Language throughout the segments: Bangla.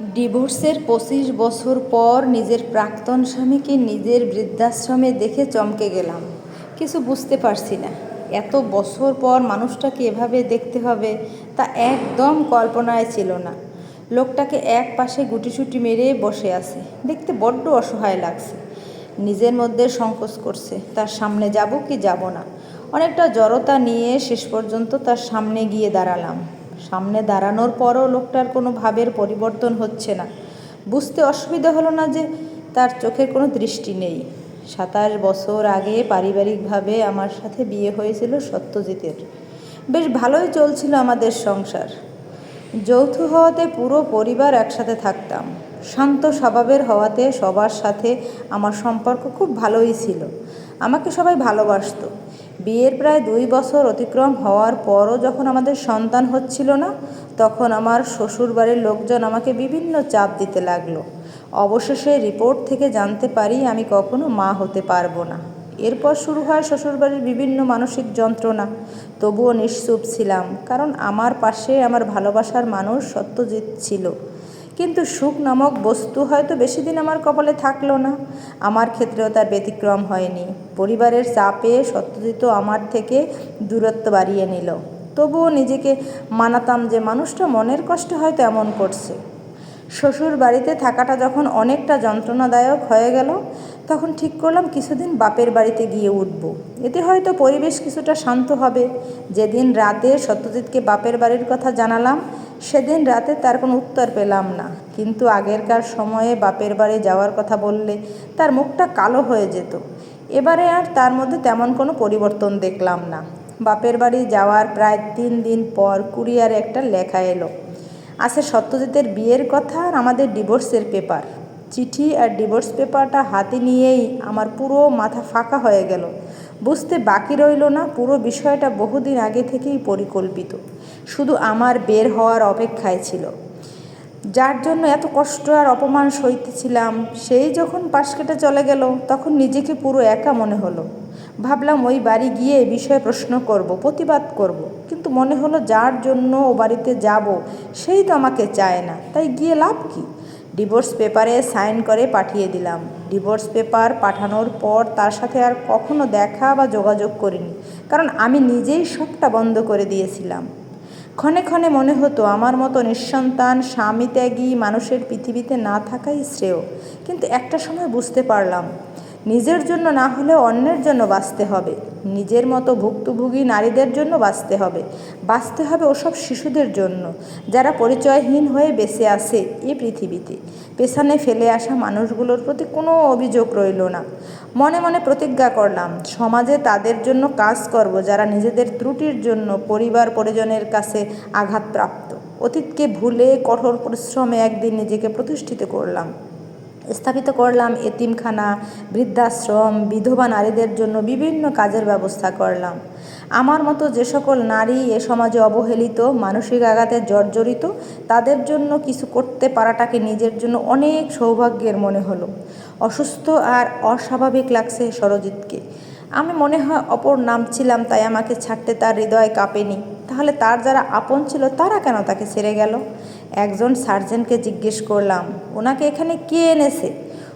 ডিভোর্সের পঁচিশ বছর পর নিজের প্রাক্তন স্বামীকে নিজের বৃদ্ধাশ্রমে দেখে চমকে গেলাম। কিছু বুঝতে পারছি না। এত বছর পর মানুষটাকে এভাবে দেখতে হবে তা একদম কল্পনায় ছিল না। লোকটাকে এক পাশে গুটিসুটি মেরে বসে আছে। দেখতে বড্ড অসহায় লাগছে। নিজের মধ্যে সংকোচ করছে। তার সামনে যাব কি যাব না। অনেকটা জড়তা নিয়ে শেষ পর্যন্ত তার সামনে গিয়ে দাঁড়ালাম। সামনে দাঁড়ানোর পরও লোকটার কোনো ভাবের পরিবর্তন হচ্ছে না। বুঝতে অসুবিধা হলো না যে তার চোখে কোনো দৃষ্টি নেই। সাতাশ বছর আগে পারিবারিকভাবে আমার সাথে বিয়ে হয়েছিল সত্যজিতের। বেশ ভালোই চলছিল আমাদের সংসার। যৌথ হওয়াতে পুরো পরিবার একসাথে থাকতাম। শান্ত স্বভাবের হওয়াতে সবার সাথে আমার সম্পর্ক খুব ভালোই ছিল। আমাকে সবাই ভালোবাসতো। বিয়ের প্রায় দুই বছর অতিক্রম হওয়ার পরও যখন আমাদের সন্তান হচ্ছিল না, তখন আমার শ্বশুরবাড়ির লোকজন আমাকে বিভিন্ন চাপ দিতে লাগল। অবশেষে রিপোর্ট থেকে জানতে পারি আমি কখনো মা হতে পারব না। এরপর শুরু হয় শ্বশুরবাড়ির বিভিন্ন মানসিক যন্ত্রণা। তবুও নিশ্চুপ ছিলাম, কারণ আমার পাশে আমার ভালোবাসার মানুষ সত্যজিৎ ছিল। কিন্তু সুখ নামক বস্তু হয়তো বেশি দিন আমার কপালে থাকল না। আমার ক্ষেত্রেও তার ব্যতিক্রম হয়নি। পরিবারের চাপে সত্যজিৎ আমার থেকে দূরত্ব বাড়িয়ে নিল। তবুও নিজেকে মানাতাম যে মানুষটা মনের কষ্টে হয়তো এমন করছে। শ্বশুর বাড়িতে থাকাটা যখন অনেকটা যন্ত্রণাদায়ক হয়ে গেল, তখন ঠিক করলাম কিছুদিন বাপের বাড়িতে গিয়ে উঠব। এতে হয়তো পরিবেশ কিছুটা শান্ত হবে। যেদিন রাতে সত্যজিৎকে বাপের বাড়ির কথা জানালাম সেদিন রাতে তার কোনো উত্তর পেলাম না। কিন্তু আগেরকার সময়ে বাপের বাড়ি যাওয়ার কথা বললে তার মুখটা কালো হয়ে যেত। এবারে আর তার মধ্যে তেমন কোনো পরিবর্তন দেখলাম না। বাপের বাড়ি যাওয়ার প্রায় তিন দিন পর কুরিয়ারে একটা লেখা এলো। আছে সত্যজিতের বিয়ের কথা আর আমাদের ডিভোর্সের পেপার। চিঠি আর ডিভোর্স পেপারটা হাতে নিয়েই আমার পুরো মাথা ফাঁকা হয়ে গেল। বুঝতে বাকি রইল না, পুরো বিষয়টা বহুদিন আগে থেকেই পরিকল্পিত। শুধু আমার বের হওয়ার অপেক্ষায় ছিল। যার জন্য এত কষ্ট আর অপমান সইতেছিলাম, সেই যখন পাশ কেটে চলে গেল, তখন নিজেকে পুরো একা মনে হলো। ভাবলাম ওই বাড়ি গিয়ে এ বিষয়ে প্রশ্ন করব, প্রতিবাদ করব। কিন্তু মনে হলো যার জন্য ও বাড়িতে যাব, সেই তো আমাকে চায় না, তাই গিয়ে লাভ কি? ডিভোর্স পেপারে সাইন করে পাঠিয়ে দিলাম। ডিভোর্স পেপার পাঠানোর পর তার সাথে আর কখনো দেখা বা যোগাযোগ করিনি, কারণ আমি নিজেই সবটা বন্ধ করে দিয়েছিলাম। ক্ষণে ক্ষণে মনে হতো আমার মতো নিঃসন্তান, স্বামী ত্যাগী মানুষের পৃথিবীতে না থাকাই শ্রেয়। কিন্তু একটা সময় বুঝতে পারলাম নিজের জন্য না হলে অন্যের জন্য বাঁচতে হবে। নিজের মতো ভুক্তভোগী নারীদের জন্য বাঁচতে হবে। বাঁচতে হবে ওসব শিশুদের জন্য, যারা পরিচয়হীন হয়ে বেঁচে আছে এই পৃথিবীতে। পেছনে ফেলে আসা মানুষগুলোর প্রতি কোনো অভিযোগ রইল না। মনে মনে প্রতিজ্ঞা করলাম, সমাজে তাদের জন্য কাজ করব যারা নিজেদের ত্রুটির জন্য পরিবার পরিজনের কাছে আঘাতপ্রাপ্ত। অতীতকে ভুলে কঠোর পরিশ্রমে একদিন নিজেকে প্রতিষ্ঠিত করলাম। স্থাপিত করলাম এতিমখানা, বৃদ্ধাশ্রম, বিধবা নারীদের জন্য বিভিন্ন কাজের ব্যবস্থা করলাম। আমার মতো যে সকল নারী এ সমাজে অবহেলিত, মানসিক আঘাতে জর্জরিত, তাদের জন্য কিছু করতে পারাটাকে নিজের জন্য অনেক সৌভাগ্যের মনে হলো। অসুস্থ আর অস্বাভাবিক লাগছে সরজিৎকে আমি মনে হয় অপর নাম ছিলাম, তাই আমাকে ছাড়তে তার হৃদয় কাঁপেনি। তাহলে তার যারা আপন ছিল, তারা কেন তাকে ছেড়ে গেল? একজন সার্জেনকে জিজ্ঞেস করলাম, ওনাকে এখানে কে এনেছে?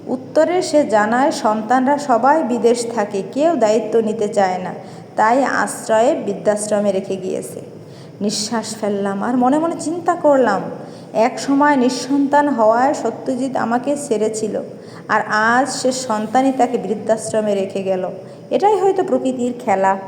উত্তরে সে জানায়, সন্তানরা সবাই বিদেশ থাকে, কেউ দায়িত্ব নিতে চায় না, তাই আশ্রয়ে বৃদ্ধাশ্রমে রেখে গিয়েছে। নিঃশ্বাস ফেললাম, আর মনে মনে চিন্তা করলাম, এক সময় নিঃসন্তান হওয়ায় সত্যজিৎ আমাকে ছেড়েছিল, আর আজ সে সন্তানই তাকে বৃদ্ধাশ্রমে রেখে গেল। এটাই হয়তো প্রকৃতির খেলা।